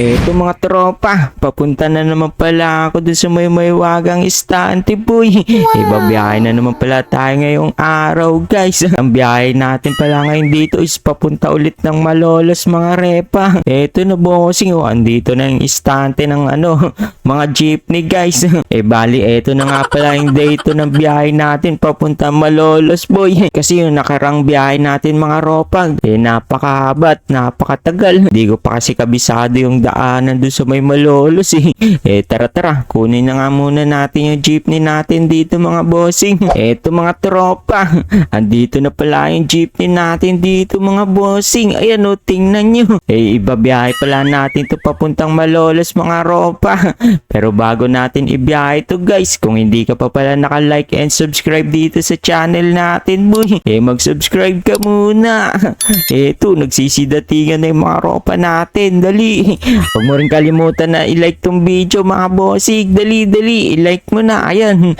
Eto mga tropa, papunta na naman pala ako dun sa may maywagang istante boy. Ibabiyahe na naman pala tayo ngayong araw guys. Ang biyahe natin pala ngayon dito is papunta ulit ng Malolos mga repa. Eto na bossing, oh, andito na yung istante ng ano, mga jeepney guys. eh bali, eto na nga pala yung date ng biyahe natin papunta Malolos boy. Kasi yung nakarang biyahe natin mga ropa, eh napakahabat, napakatagal. Hindi ko pa kasi kabisado yung daanan doon sa may Malolos eh. Eh tara tara, kunin na nga muna natin yung jeepney natin dito mga bossing. Eto mga tropa, andito na pala yung jeepney natin dito mga bossing. Ayan o, tingnan nyo. Eh ibabiyahe pala natin to papuntang Malolos mga ropa. Pero bago natin ibiyahe to guys, kung hindi ka pa pala naka-like and subscribe dito sa channel natin boy, eh mag-subscribe ka muna. Eto, nagsisidatingan na yung mga ropa natin. Dali. Huwag mo rin kalimutan na i-like tong video mga bossing. Dali, dali. I-like mo na. Ayan.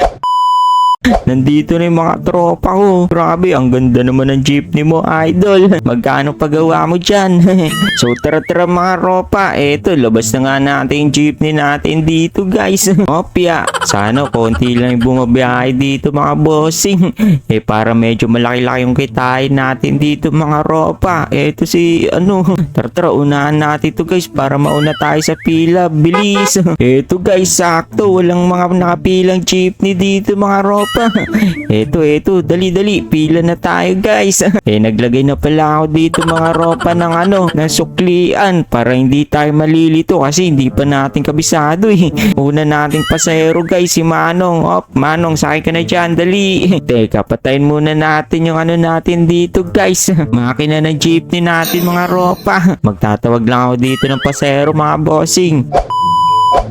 Nandito na yung mga tropa ko. Grabe, ang ganda naman ng jeepney mo, idol. Magkano pagawa mo dyan? so, tara tara mga tropa. Eto, labas na nga natin yung jeepney natin dito, guys. Opya. Sana konti lang yung bumabiyahe dito, mga bossing. Eh, para medyo malaki-laki yung kitain natin dito, mga ropa. Eto si, ano, tara tara, unahan natin to guys, para mauna tayo sa pila. Bilis. Eto guys, sakto. Walang mga nakapilang jeepney dito, mga ropa. Eto, eto, dali-dali, pila na tayo guys. eh, naglagay na pala ako dito mga ropa ng ano, ng suklian para hindi tayo malilito kasi hindi pa natin kabisado eh. Una nating pasahero guys, si Manong. Op, Manong, sakay ka na dyan, dali. Teka, patayin muna natin yung ano natin dito guys. Makina ng jeepney natin mga ropa. Magtatawag lang ako dito ng pasahero mga bossing.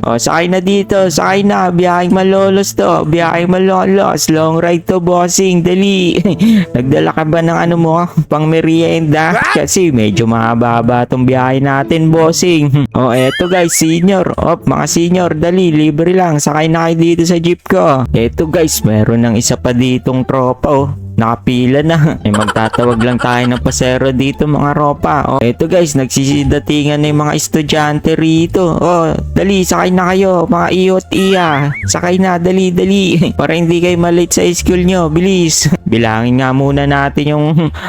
O, sakay na dito, sakay na, biyaheng malolos to, biyaheng malolos, long ride to, bossing, dali. Nagdala ka ba ng ano mo, pang merienda? Kasi medyo mahaba tong biyahe natin, bossing. O, eto guys, senior, op, mga senior, dali, libre lang, sakay na kayo dito sa jeep ko. Eto guys, meron ng isa pa ditong tropa, oh. Nakapila na. Eh, magtatawag lang tayo ng pasero dito mga ropa. O, eto guys, nagsisidatingan na yung mga estudyante rito. O, dali, sakay na kayo, mga iyo at iya. Sakay na, dali, dali. Para hindi kayo malate sa school nyo, bilis. Bilangin nga muna natin yung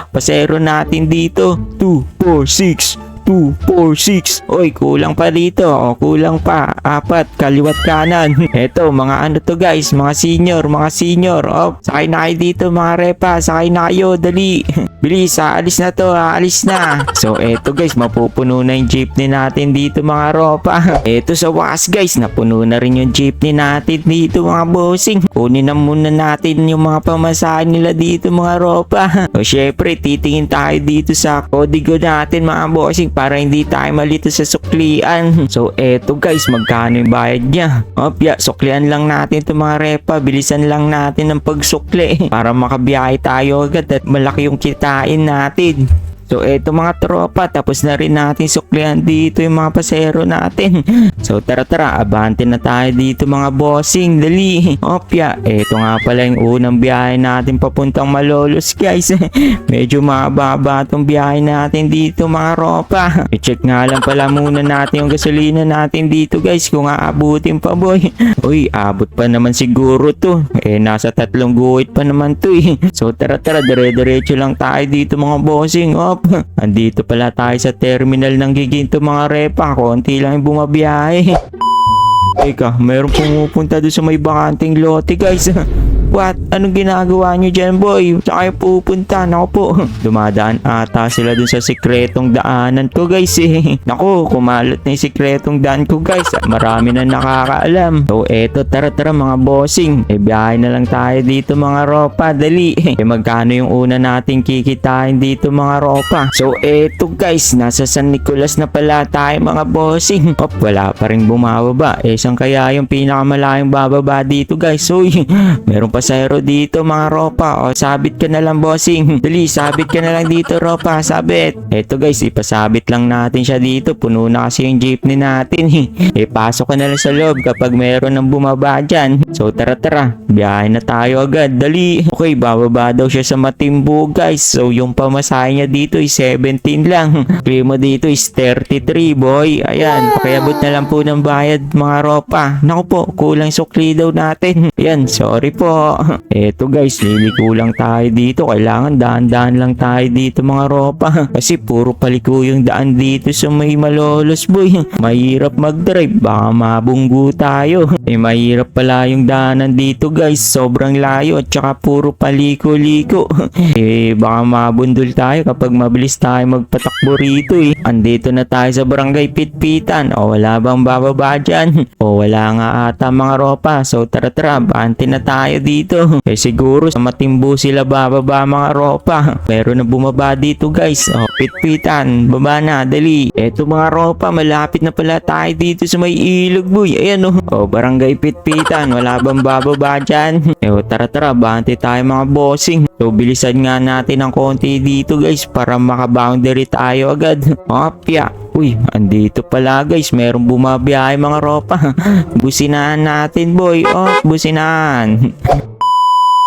pasero natin dito. 2, 4, 6, 2, 4, 6. Oy, kulang pa dito. O, kulang pa. Apat, kaliwat kanan. Eto, mga ano to guys, mga senior, mga senior. O, sakay na kayo dito mga repa. Sakay na kayo, dali. Bilis, aalis na to, aalis na. So, eto guys, mapupuno na yung jeepney natin dito mga ropa. Eto sa wakas guys, napuno na rin yung jeepney natin dito mga bossing. Kunin na muna natin yung mga pamasahe nila dito mga ropa. O, syempre, titingin tayo dito sa kodigo natin mga bossing para hindi tayo malito sa suklian. So, eto guys, magkano yung bayad niya? Opya, suklian lang natin itong mga repa. Bilisan lang natin ang pagsukli para makabiyahe tayo agad at malaki yung kitain natin. So, eto mga tropa, tapos na rin natin suklihan dito yung mga pasero natin. So, tara tara, abante na tayo dito mga bossing, dali. Opya, eto nga pala yung unang biyahe natin papuntang Malolos guys. Medyo mababa tong biyahe natin dito mga ropa. I-check nga lang pala muna natin yung gasolina natin dito guys kung aabutin pa boy. Uy, abot pa naman siguro to. Eh, nasa tatlong guhit pa naman to eh. So, tara tara, dire-diretso lang tayo dito mga bossing. Op, andito pala tayo sa terminal ng Giginto mga repa. Konti lang yung bumabiyahe. Teka, mayroong pumupunta doon sa may bakanting lote guys. What? Anong ginagawa nyo dyan boy? Saan kayo pupunta? Naku po. Dumadaan ata sila dun sa sikretong daanan ko guys eh. Naku, kumalat na yung sikretong daan ko guys. Marami na nakakaalam. So eto, tara tara mga bossing. E biyahe na lang tayo dito mga ropa. Dali. E magkano yung una nating kikitain dito mga ropa? So eto guys, nasa San Nicolas na pala tayo mga bossing. Op, wala pa rin bumababa. Eh, saan kaya yung pinakamalayong bababa dito guys? Uy, meron pa pasayro dito mga ropa. O, sabit ka na lang, bossing. Dali, sabit ka na lang dito, ropa. Sabit. Eto guys, ipasabit lang natin siya dito. Puno na kasi yung jeepney natin. eh, pasok ka na lang sa loob kapag meron ng bumaba dyan. So, tara tara. Biyahe na tayo agad. Dali. Okay, bababa daw siya sa Matimbo, guys. So, yung pamasahe niya dito is 17 lang. Primo dito is 33, boy. Ayan, pakiabot na lang po ng bayad, mga ropa. Naku po, kulang sukli daw natin. Ayan, sorry po. Eto guys, liliko lang tayo dito. Kailangan daan-daan lang tayo dito, mga ropa. Kasi puro paliko yung daan dito sa may malolos, boy. Mahirap mag-drive, baka mabunggo tayo. Eh, mahirap pala yung daanan dito, guys. Sobrang layo at saka puro paliko-liko. eh, baka mabundol tayo kapag mabilis tayo magpatakbo rito eh. Andito na tayo sa barangay Pitpitan. O wala bang bababa dyan? O wala nga ata mga ropa. So tara tara, bante na tayo dito. Eh siguro sa matimbo sila bababa mga ropa. Meron na bumaba dito guys. O Pitpitan, baba na, dali. Eto mga ropa, malapit na pala tayo dito sa may ilog boy. Ayan o. O barangay Pitpitan, wala bang bababa dyan? Eh tara tara, bante tayo mga bossing. So bilisan nga natin ng konti dito guys para makaboundary tayo agad. Opya. Uy, andito pala guys, merong bumabiyahe mga ropa. Businahan natin boy. Oh, businahan.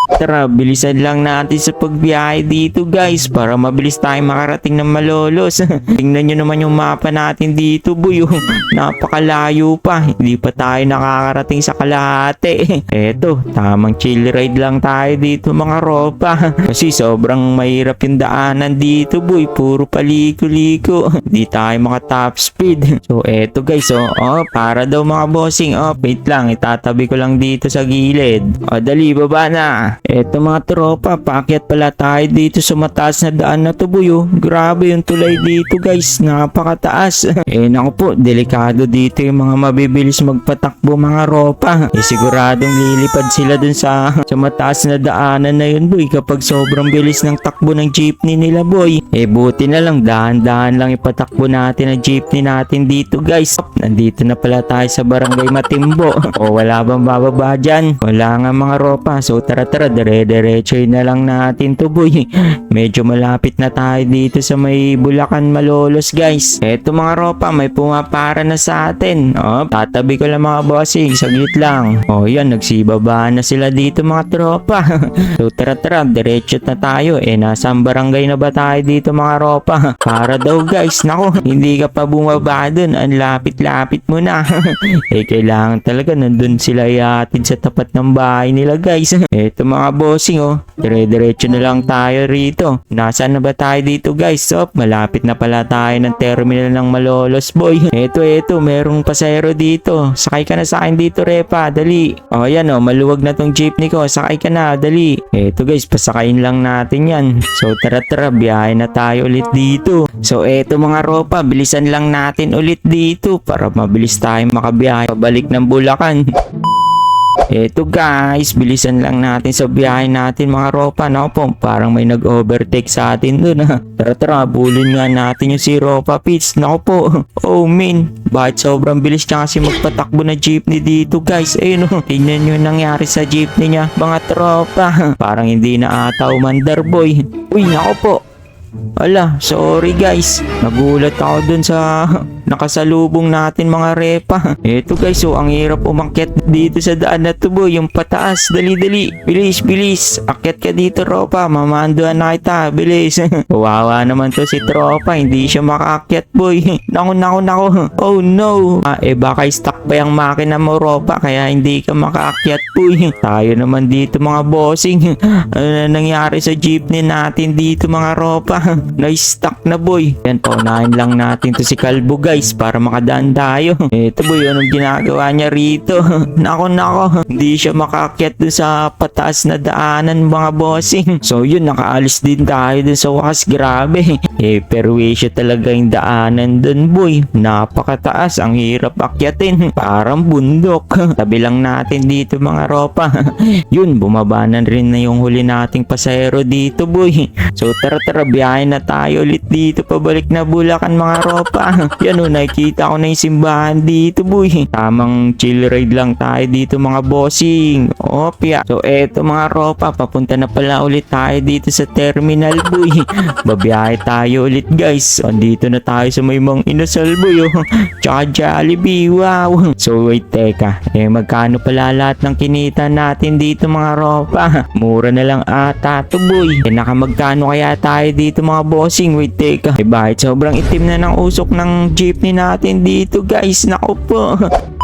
Tara, bilisan lang natin sa pagbiyahe dito guys para mabilis tayo makarating ng malolos. Tingnan nyo naman yung mapa natin dito boy. oh. Napakalayo pa. Hindi pa tayo nakakarating sa kalahati. Eto, tamang chill ride lang tayo dito mga ropa. Kasi sobrang mahirap yung daanan dito boy. Puro paliko-liko. Hindi tayo maka top speed. So eto guys oh, oh para daw mga bossing. Oh, wait lang. Itatabi ko lang dito sa gilid. O dali, baba na. Eto mga tropa, paakyat pala tayo dito sa mataas na daan na to boy oh. Grabe yung tulay dito guys, napakataas. eh naku po, delikado dito yung mga mabibilis magpatakbo mga ropa. Eh siguradong lilipad sila dun sa, sa mataas na daanan na yun boy kapag sobrang bilis ng takbo ng jeepney nila boy. Eh buti na lang, dahan-dahan lang ipatakbo natin ang jeepney natin dito guys. Nandito na pala tayo sa barangay Matimbo. o wala bang bababa dyan? Wala nga mga ropa, so tara tara, dire-diretso na lang natin to boy. Medyo malapit na tayo dito sa may Bulacan Malolos guys. Eto mga ropa, may pumapara na sa atin. O, tatabi ko lang mga bossing, saglit lang. O yan, nagsibaba na sila dito mga tropa. so tara tara, diretso na tayo. Eh, nasang barangay na ba tayo dito mga ropa? Para daw guys, nako, hindi ka pa bumaba dun. Ang lapit-lapit mo na. eh, kailangan talaga nandun sila iatid sa tapat ng bahay nila guys. Eto mga bossing oh, dire-diretso na lang tayo rito. Nasaan na ba tayo dito guys? So, malapit na pala tayo ng terminal ng Malolos boy. Eto eto, merong pasahero dito. Sakay ka na sa akin dito repa, dali. O yan oh, maluwag na tong jeepney ko. Sakay ka na, dali. Eto guys, pasakayin lang natin yan. So tara tara, biyahe na tayo ulit dito. So eto mga ropa, bilisan lang natin ulit dito para mabilis tayo makabiyahe pabalik ng Bulacan. Eto guys, bilisan lang natin sa biyahe natin mga ropa. Naku po, parang may nag-overtake sa atin dun ha. Tara tara, bulin nga natin yung si Ropa Pits. Naku po, oh min, bakit sobrang bilis niya kasi magpatakbo na jeepney dito guys. Ayun oh, tingnan nyo nangyari sa jeepney niya. Mga tropa, parang hindi na ata umandar boy. Uy, naku po, Ala, sorry guys. Nagulat ako dun sa nakasalubong natin mga repa. Eto guys, so ang hirap umakyat dito sa daan na to boy. Yung pataas, dali dali. Bilis, bilis. Akyat ka dito tropa. Mamanduan na kita. Bilis. Wawa naman to si tropa. Hindi siya makaakyat boy. Naku, naku, naku. Oh no. Ah, eh baka stuck pa yung makina mo ropa. Kaya hindi ka makaakyat boy. Tayo naman dito mga bossing. Ano na nangyari sa jeepney natin dito mga ropa? Na-stuck na boy. Yan, paunahin lang natin to si Kalbo guys para makadaan tayo. Eto boy, anong ginagawa niya rito? nako nako, hindi siya makaakyat dun sa pataas na daanan mga bossing. So yun, nakaalis din tayo dun sa wakas. Grabe. Eh, perwisyo talaga yung daanan dun, boy. Napakataas, ang hirap akyatin. Parang bundok. Tabi lang natin dito mga ropa. Yun, bumaba na rin na yung huli nating pasahero dito, boy. So tara tara, biyahe na tayo ulit dito. Pabalik na Bulacan mga ropa. Yan o, nakikita ko na yung simbahan dito, boy. Tamang chill ride lang tayo dito mga bossing. Opya. So eto mga ropa, papunta na pala ulit tayo dito sa terminal, boy. Babiyahe tayo ulit guys. Andito na tayo sa may mga inasal, boy. Oh. Tsaka Jollibee, wow. So wait, teka. Eh magkano pala lahat ng kinita natin dito mga ropa? Mura na lang ata to boy. Eh nakamagkano kaya tayo dito mga bossing? Wait, teka. Eh bakit sobrang itim na ng usok ng jeepney natin dito guys? Naku po.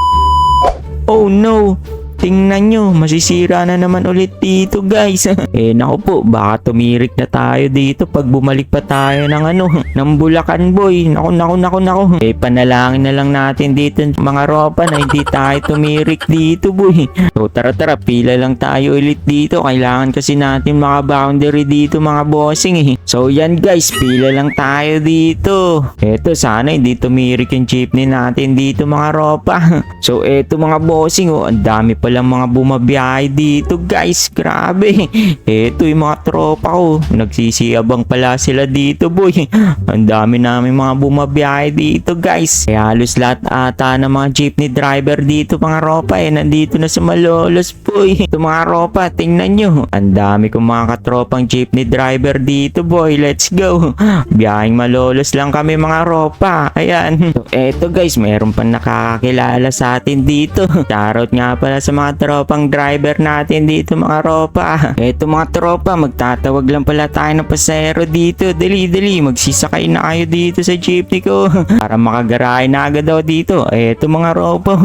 Oh no! Tingnan nyo, masisira na naman ulit dito guys. eh naku po, baka tumirik na tayo dito pag bumalik pa tayo ng ano, ng Bulacan boy. Naku, naku, naku, naku. Eh panalangin na lang natin dito mga ropa na hindi tayo tumirik dito boy. So tara tara, pila lang tayo ulit dito. Kailangan kasi natin mga boundary dito mga bossing eh. So yan guys, pila lang tayo dito. Eto, sana hindi tumirik yung jeepney natin dito mga ropa. So eto mga bossing, oh, ang dami palang mga bumabiyahe dito guys. Grabe. Eto yung mga tropa ko. Nagsisiyabang pala sila dito boy. Ang dami namin mga bumabiyahe dito guys. Kaya halos lahat ata ng mga jeepney driver dito mga ropa eh. Nandito na sa Malolos boy. Ito mga ropa, tingnan nyo. Ang dami kong mga katropang jeepney driver dito boy. Let's go. Biyaheng Malolos lang kami mga ropa. Ayan. So, eto guys, meron pa nakakakilala sa atin dito. Shoutout nga pala sa mga tropang driver natin dito mga ropa. Eto mga tropa, magtatawag lang pala tayo ng pasahero dito. Dali, dali, magsisakay na kayo dito sa jeepney ko. Para makagarahe na agad daw dito. Eto mga ropa,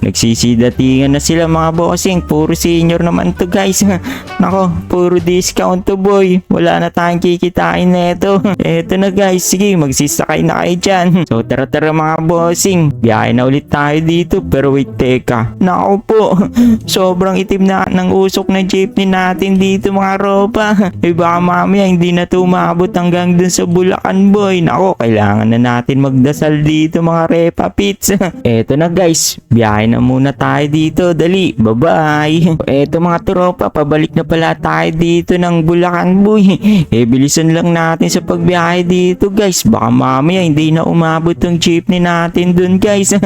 nagsisidatingan na sila mga bossing. Puro senior naman to guys. Nako, puro discount to boy. Wala na tayong kikitain neto. Eto na guys, sige, magsisakay na kayo dyan. So tara tara mga bossing. Biyahe na ulit tayo dito. Pero wait, teka. Nako po, sobrang itim na ng usok ng jeepney natin dito mga ropa. Eh baka mamaya hindi na ito umabot hanggang dun sa Bulacan boy. Nako, kailangan na natin magdasal dito mga repa pits. Eto na guys, biyahe na muna tayo dito. Dali, bye-bye. Eto mga tropa, pabalik na pala tayo dito ng Bulacan boy. Eh bilisan lang natin sa pagbiyahe dito guys. Baka mamaya hindi na umabot yung jeepney natin dun guys.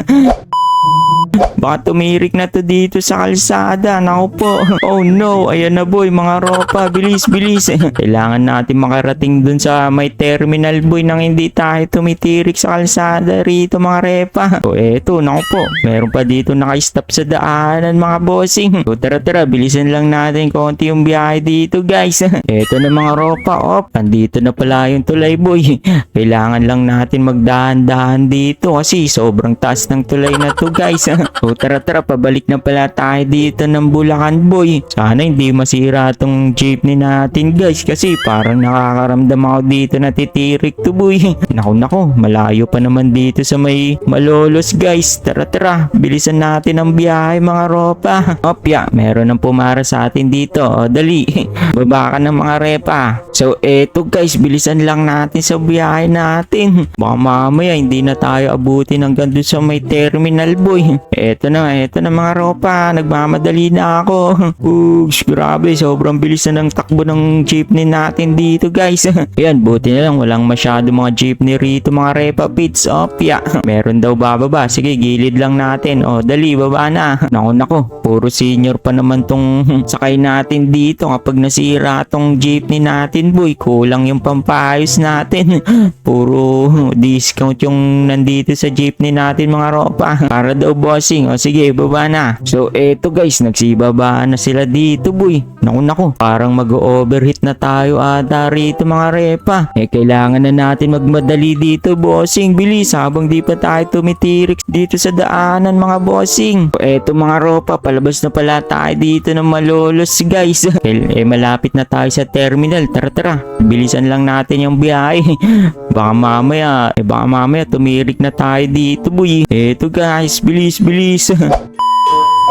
Baka tumirik na to dito sa kalsada. Naku po. Oh no. Ayan na boy. Mga ropa. Bilis, bilis. Kailangan natin makarating dun sa may terminal boy nang hindi tayo tumitirik sa kalsada rito mga repa. So eto. Naku po. Meron pa dito naka-stop sa daanan mga bossing. So tara tara. Bilisan lang natin konti yung biyahe dito guys. Eto na mga ropa. Op. Andito na pala yung tulay boy. Kailangan lang natin magdahan-dahan dito kasi sobrang taas ng tulay na to guys. so tara tara, pabalik na pala tayo dito ng Bulacan boy. Sana hindi masira tong jeepney natin guys kasi parang nakakaramdam ako dito na titirik to boy. Nako nako, malayo pa naman dito sa may malolos guys. Tara tara, bilisan natin ang biyahe mga ropa. Opya, meron ng pumara sa atin dito. O dali, baba ka ng mga repa. So eto guys, bilisan lang natin sa biyahe natin. Baka mamaya hindi na tayo abutin hanggang doon sa may terminal boy. Eto na, eto na mga ropa. Nagmamadali na ako. Ugs, grabe. Sobrang bilis na ng takbo ng jeepney natin dito guys. Ayan, buti na lang walang masyado mga jeepney rito mga repa pits. Opya. Meron daw bababa. Sige, gilid lang natin. O, dali, baba na. Nako, nako. Puro senior pa naman tong sakay natin dito kapag nasira tong jeepney natin boy. Kulang yung pampayos natin. Puro discount yung nandito sa jeepney natin mga ropa. Para daw bossing. O sige, baba na. So eto guys, nagsibaba na sila dito boy. Naku naku, parang mag-overheat na tayo ata rito mga repa. Eh kailangan na natin magmadali dito bossing. Bilis habang di pa tayo tumitirik dito sa daanan mga bossing. So, eto mga ropa, palabas na pala tayo dito ng malolos guys. eh malapit na tayo sa terminal. Tara tara, bilisan lang natin yung biyahe. baka mamaya, eh baka mamaya tumirik na tayo dito boy. Eto guys, bilis bilis.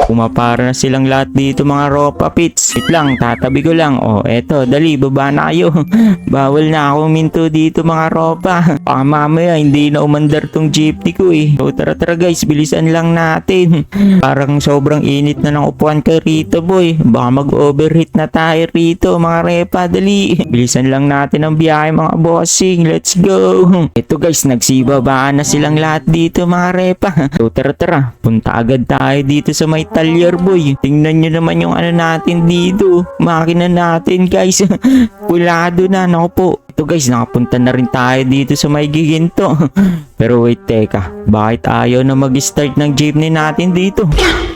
Pumapara na silang lahat dito mga ropa pits. Wait lang, tatabi ko lang. O, eto, dali, baba na kayo. Bawal na ako minto dito mga ropa. Baka mamaya hindi na umandar tong jeepney ko eh. So tara tara guys, bilisan lang natin. Parang sobrang init na ng upuan ko rito boy. Baka mag-overheat na tayo rito mga repa. Dali, bilisan lang natin ang biyahe mga bossing. Let's go. Ito guys, nagsibabaan na silang lahat dito mga repa. So tara tara, punta agad tayo dito sa may talyer boy. Tingnan nyo naman yung ano natin dito. Makina natin guys. Pulado na, naku po. Ito guys, nakapunta na rin tayo dito sa may giginto. Pero wait, teka. Bakit ayaw na mag-start ng jeepney natin dito?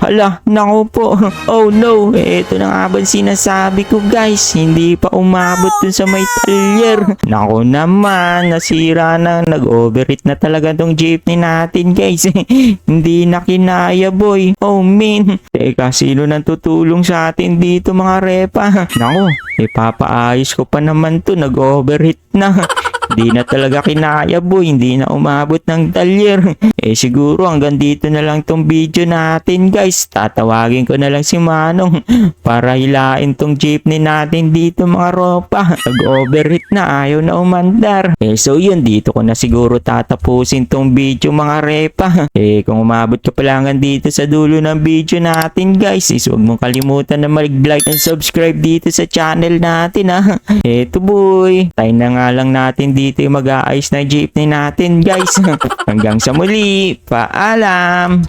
Hala, naku po. Oh no, ito na nga ba sinasabi ko guys. Hindi pa umabot dun sa may talyer. Naku naman, nasira na. Nag-overheat na talaga tong jeepney natin guys. Hindi na kinaya boy. Oh man. Teka, sino nang tutulong sa atin dito mga repa? Naku, ipapaayos ko pa naman to. Nag-overheat na. Hindi na talaga kinaya boy, hindi na umabot ng talyer. Eh siguro hanggang dito na lang tong video natin guys. Tatawagin ko na lang si Manong para hilain tong jeepney natin dito mga ropa. Nag-overheat na, ayaw na umandar. Eh so yun, dito ko na siguro tatapusin tong video mga repa. Eh kung umabot ka pala hanggang dito sa dulo ng video natin guys, is huwag mong kalimutan na mag-like and subscribe dito sa channel natin ha. Eto boy, tayo na nga lang natin dito yung mag-aayos na jeepney natin guys. Hanggang sa muli, paalam!